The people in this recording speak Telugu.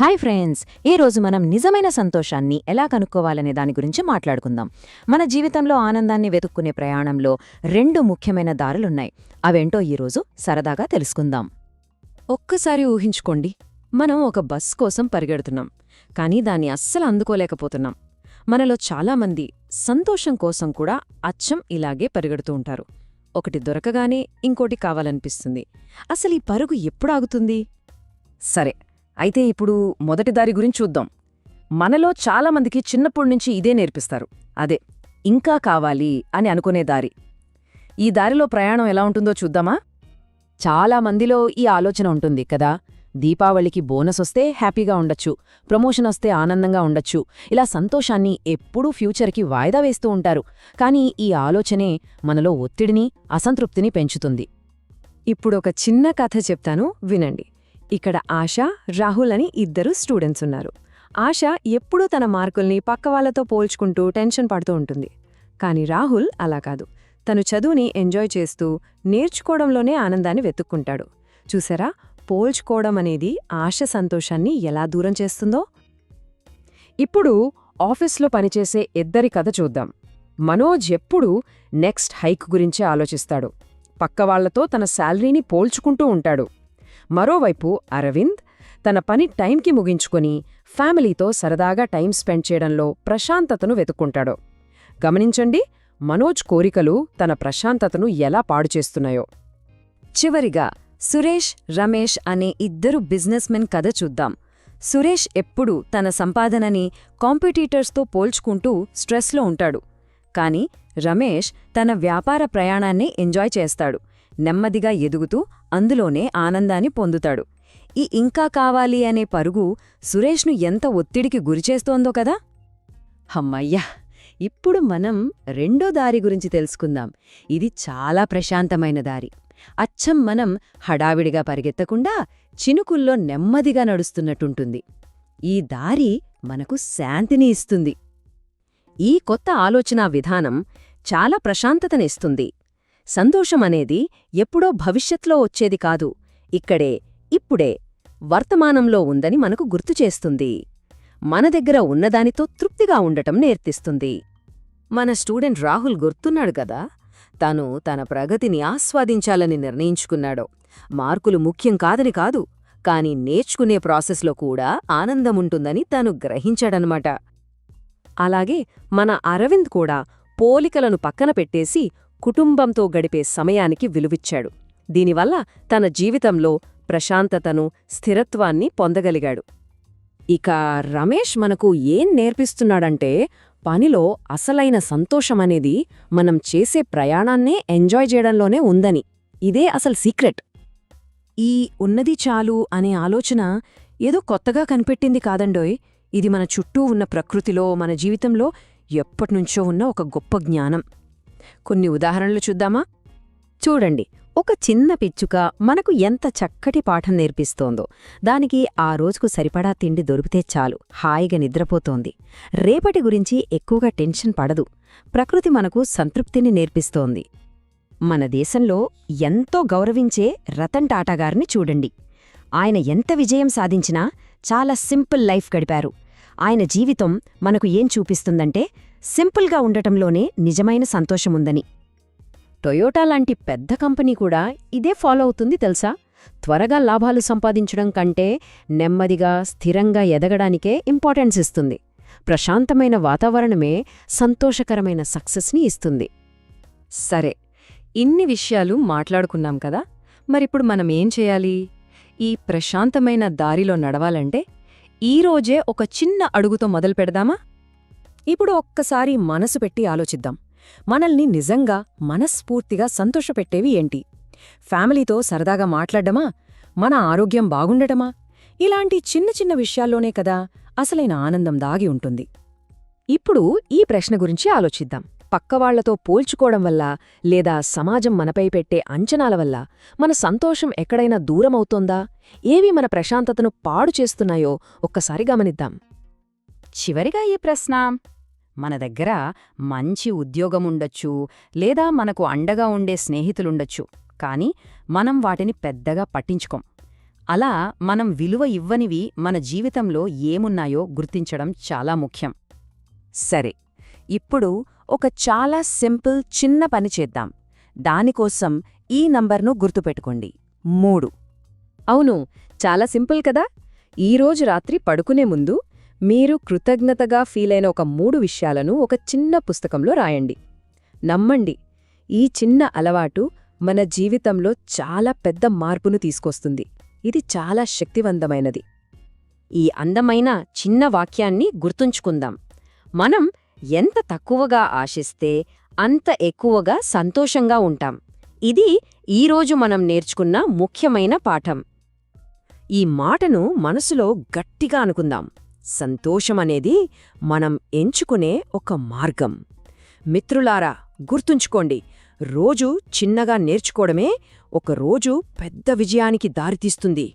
హాయ్ ఫ్రెండ్స్ ఈ రోజు మనం నిజమైన సంతోషాన్ని ఎలా కనుక్కోవాలనే దాని గురించి మాట్లాడుకుందాం. మన జీవితంలో ఆనందాన్ని వెతుక్కునే ప్రయాణంలో రెండు ముఖ్యమైన దారులున్నాయి. అవేంటో ఈరోజు సరదాగా తెలుసుకుందాం. ఒక్కసారి ఊహించుకోండి మనం ఒక బస్ కోసం పరిగెడుతున్నాం కానీ దాన్ని అస్సలు అందుకోలేకపోతున్నాం. మనలో చాలామంది సంతోషం కోసం కూడా అచ్చం ఇలాగే పరిగెడుతూ ఉంటారు. ఒకటి దొరకగానే ఇంకోటి కావాలనిపిస్తుంది. అసలు ఈ పరుగు ఎప్పుడాగుతుంది సరే అయితే ఇప్పుడు మొదటి దారి గురించి చూద్దాం. మనలో చాలామందికి చిన్నప్పటి నుంచి ఇదే నేర్పిస్తారు. అదే ఇంకా కావాలి అని అనుకునే దారి. ఈ దారిలో ప్రయాణం ఎలా ఉంటుందో చూద్దామా? చాలా మందిలో ఈ ఆలోచన ఉంటుంది కదా. దీపావళికి బోనస్ వస్తే హ్యాపీగా ఉండొచ్చు ప్రమోషన్ వస్తే ఆనందంగా ఉండొచ్చు. ఇలా సంతోషాన్ని ఎప్పుడూ ఫ్యూచర్కి వాయిదా వేస్తూ ఉంటారు. కానీ ఈ ఆలోచనే మనలో ఒత్తిడిని అసంతృప్తిని పెంచుతుంది. ఇప్పుడు ఒక చిన్న కథ చెప్తాను వినండి. ఇక్కడ ఆశ రాహుల్ అని ఇద్దరు స్టూడెంట్స్ ఉన్నారు. ఆశ ఎప్పుడూ తన మార్కుల్ని పక్క వాళ్ళతో పోల్చుకుంటూ టెన్షన్ పడుతూ ఉంటుంది. కానీ రాహుల్ అలా కాదు. తను చదువుని ఎంజాయ్ చేస్తూ నేర్చుకోవడంలోనే ఆనందాన్ని వెతుక్కుంటాడు. చూసారా? పోల్చుకోవడం అనేది ఆశ సంతోషాన్ని ఎలా దూరం చేస్తుందో? ఇప్పుడు ఆఫీస్లో పనిచేసే ఇద్దరి కథ చూద్దాం. మనోజ్ ఎప్పుడూ నెక్స్ట్ హైక్ గురించే ఆలోచిస్తాడు. పక్కవాళ్ళతో తన శాలరీని పోల్చుకుంటూ ఉంటాడు. మరోవైపు అరవింద్ తన పని టైంకి ముగించుకొని ఫ్యామిలీతో సరదాగా టైం స్పెండ్ చేయడంలో ప్రశాంతతను వెతుక్కుంటాడు. గమనించండి మనోజ్ కోరికలు తన ప్రశాంతతను ఎలా పాడు చేస్తున్నాయో. చివరిగా సురేష్ రమేష్ అనే ఇద్దరు బిజినెస్మెన్ కథ చూద్దాం. సురేష్ ఎప్పుడూ తన సంపాదనని కాంపిటీటర్స్తో పోల్చుకుంటూ స్ట్రెస్లో ఉంటాడు. కాని రమేష్ తన వ్యాపార ప్రయాణాన్ని ఎంజాయ్ చేస్తాడు. నెమ్మదిగా ఎదుగుతూ అందులోనే ఆనందాన్ని పొందుతాడు. ఈ ఇంకా కావాలి అనే పరుగు సురేష్ను ఎంత ఒత్తిడికి గురిచేస్తోందో కదా? హమ్మయ్యా ఇప్పుడు మనం రెండో దారి గురించి తెలుసుకుందాం. ఇది చాలా ప్రశాంతమైన దారి. అచ్చం మనం హడావిడిగా పరిగెత్తకుండా చినుకుల్లో నెమ్మదిగా నడుస్తున్నట్టుంటుంది. ఈ దారి మనకు శాంతిని ఇస్తుంది. ఈ కొత్త ఆలోచనా విధానం చాలా ప్రశాంతతనిస్తుంది సంతోషమనేది ఎప్పుడో భవిష్యత్లో వచ్చేది కాదు. ఇక్కడే ఇప్పుడే వర్తమానంలో ఉందని మనకు గుర్తుచేస్తుంది మన దగ్గర ఉన్నదానితో తృప్తిగా ఉండటం నేర్పిస్తుంది. మన స్టూడెంట్ రాహుల్ గుర్తున్నాడు కదా? తాను తన ప్రగతిని ఆస్వాదించాలని నిర్ణయించుకున్నాడు. మార్కులు ముఖ్యం కాదని కాదు కాని నేర్చుకునే ప్రాసెస్లో కూడా ఆనందముంటుందని తాను గ్రహించాడనమాట అలాగే మన అరవింద్ కూడా పోలికలను పక్కన పెట్టేసి కుటుంబంతో గడిపే సమయానికి విలువిచ్చాడు. దీనివల్ల తన జీవితంలో ప్రశాంతతను స్థిరత్వాన్ని పొందగలిగాడు. ఇక రమేష్ మనకు ఏం నేర్పిస్తున్నాడంటే పనిలో అసలైన సంతోషమనేది మనం చేసే ప్రయాణాన్నే ఎంజాయ్ చేయడంలోనే ఉందని. ఇదే అసలు సీక్రెట్. ఈ ఉన్నది చాలు అనే ఆలోచన ఏదో కొత్తగా కనిపెట్టింది కాదండోయ్. ఇది మన చుట్టూ ఉన్న ప్రకృతిలో మన జీవితంలో ఎప్పటినుంచో ఉన్న ఒక గొప్ప జ్ఞానం. కొన్ని ఉదాహరణలు చూద్దామా? చూడండి ఒక చిన్న పిచ్చుక మనకు ఎంత చక్కటి పాఠం నేర్పిస్తోందో. దానికి ఆ రోజుకు సరిపడా తిండి దొరికితే చాలు హాయిగా నిద్రపోతోంది. రేపటి గురించి ఎక్కువగా టెన్షన్ పడదు. ప్రకృతి మనకు సంతృప్తిని నేర్పిస్తోంది. మన దేశంలో ఎంతో గౌరవించే రతన్ టాటాగారిని చూడండి. ఆయన ఎంత విజయం సాధించినా చాలా సింపుల్ లైఫ్ గడిపారు. ఆయన జీవితం మనకు ఏం చూపిస్తుందంటే సింపుల్గా ఉండటంలోనే నిజమైన సంతోషముందని. టొయోటా లాంటి పెద్ద కంపెనీ కూడా ఇదే ఫాలో అవుతుంది తెలుసా? త్వరగా లాభాలు సంపాదించడం కంటే నెమ్మదిగా స్థిరంగా ఎదగడానికే ఇంపార్టెన్స్ ఇస్తుంది. ప్రశాంతమైన వాతావరణమే సంతోషకరమైన సక్సెస్ని ఇస్తుంది. సరే ఇన్ని విషయాలు మాట్లాడుకున్నాం కదా? మరిప్పుడు మనం ఏం చేయాలి? ఈ ప్రశాంతమైన దారిలో నడవాలంటే ఈరోజే ఒక చిన్న అడుగుతో మొదలు పెడదామా ఇప్పుడు ఒక్కసారి మనసు పెట్టి ఆలోచిద్దాం. మనల్ని నిజంగా మనస్ఫూర్తిగా సంతోషపెట్టేవి ఏంటి? ఫ్యామిలీతో సరదాగా మాట్లాడమా మన ఆరోగ్యం బాగుండటమా? ఇలాంటి చిన్న చిన్న విషయాల్లోనే కదా అసలైన ఆనందం దాగి ఉంటుంది. ఇప్పుడు ఈ ప్రశ్న గురించి ఆలోచిద్దాం. పక్కవాళ్ళతో పోల్చుకోవడం వల్ల లేదా సమాజం మనపై పెట్టే అంచనాల వల్ల మన సంతోషం ఎక్కడైనా దూరమవుతోందా? ఏవి మన ప్రశాంతతను పాడు చేస్తున్నాయో ఒక్కసారి గమనిద్దాం. చివరిగా ఈ ప్రశ్న మన దగ్గర మంచి ఉద్యోగముండొచ్చు లేదా మనకు అండగా ఉండే స్నేహితులుండొచ్చు. కాని మనం వాటిని పెద్దగా పట్టించుకోం. అలా మనం విలువ ఇవ్వనివి మన జీవితంలో ఏమున్నాయో గుర్తించడం చాలా ముఖ్యం. సరే ఇప్పుడు ఒక చాలా సింపుల్ చిన్న పని చేద్దాం. దానికోసం ఈ నంబర్ను గుర్తుపెట్టుకోండి. మూడు. అవును చాలా సింపుల్ కదా? ఈరోజు రాత్రి పడుకునే ముందు మీరు కృతజ్ఞతగా ఫీలైన ఒక మూడు విషయాలను ఒక చిన్న పుస్తకంలో రాయండి. నమ్మండి ఈ చిన్న అలవాటు మన జీవితంలో చాలా పెద్ద మార్పును తీసుకొస్తుంది. ఇది చాలా శక్తివంతమైనది. ఈ అందమైన చిన్న వాక్యాన్ని గుర్తుంచుకుందాం. మనం ఎంత తక్కువగా ఆశిస్తే అంత ఎక్కువగా సంతోషంగా ఉంటాం. ఇది ఈరోజు మనం నేర్చుకున్న ముఖ్యమైన పాఠం. ఈ మాటను మనసులో గట్టిగా అనుకుందాం. సంతోషమనేది మనం ఎంచుకునే ఒక మార్గం. మిత్రులారా గుర్తుంచుకోండి రోజు చిన్నగా నేర్చుకోవడమే ఒక రోజు పెద్ద విజయానికి దారితీస్తుంది.